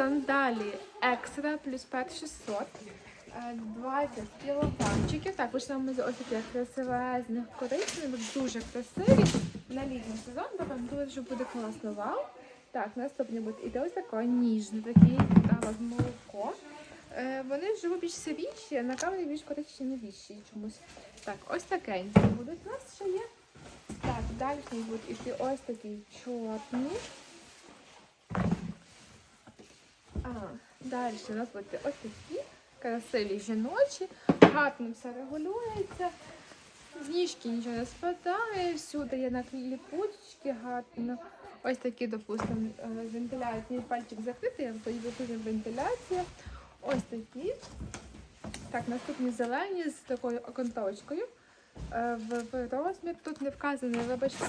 Сандалі екстра плюс пет 600. е, 20 кілограмчиків. Так, почнемо з ось таких красивезних коричневих, дуже красиві. На літній сезон, напевно, дуже буде класно. Вау. Так, наступний буде іде ось такий ніжний, такий з молоко. Е, вони вже більш сивіші, а на камері більш коричневіші чомусь. Так, ось такенькі будуть. У нас ще є. Так, далі будуть іти ось такі чорні. А, далі у нас ось такі красиві жіночі, гарно все регулюється. З ніжки нічого не спадає, всюди є накліпучки гарно. Ось такі, допустимо, е, вентиляційний пальчик закритий, тоді виходить вентиляція. Ось такі. Так, наступні зелені з такою окантовочкою. Е, В, розмір тут не вказаний, вибачте.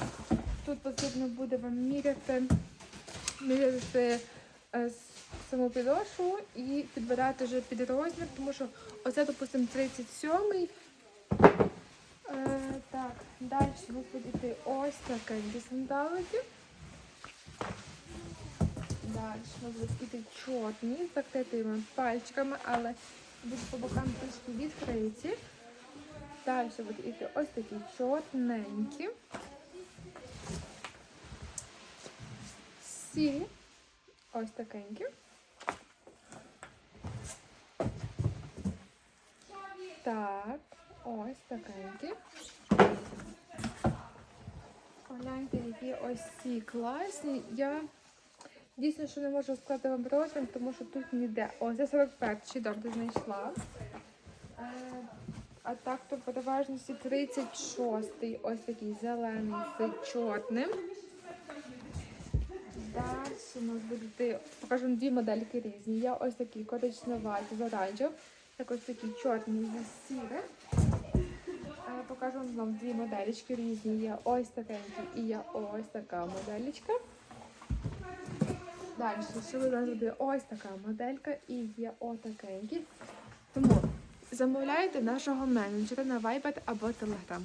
Тут потрібно буде вам міряти, міряти е, с- саму підошву і підбирати вже під розмір, тому що оце, допустимо, 37-й. Е, так, далі буде йти ось таке сандалики. Далі будуть йти чорні з закритими пальчиками, але будуть по бокам трішки відкриті. Далі будуть йти ось такі чорненькі. Сірі. Ось такенькі. Так, ось такенькі. Погляньте, які ось ці класні. Я дійсно що не можу сказати вам розмір, тому що тут ніде. О, це 41 добре знайшла. Е, а так то переважності 36-й, ось такий зелений з чорним. Далі у нас буде покажу дві модельки різні. Є ось такі коричневаті з оранжевим, так ось такі чорні з сірим. Е, Покажу вам знову дві моделечки різні. Є ось такенькі і є ось така моделечка. Далі ще у нас буде ось така моделька і є отакенькі. Тому замовляйте нашого менеджера на Viber або Telegram.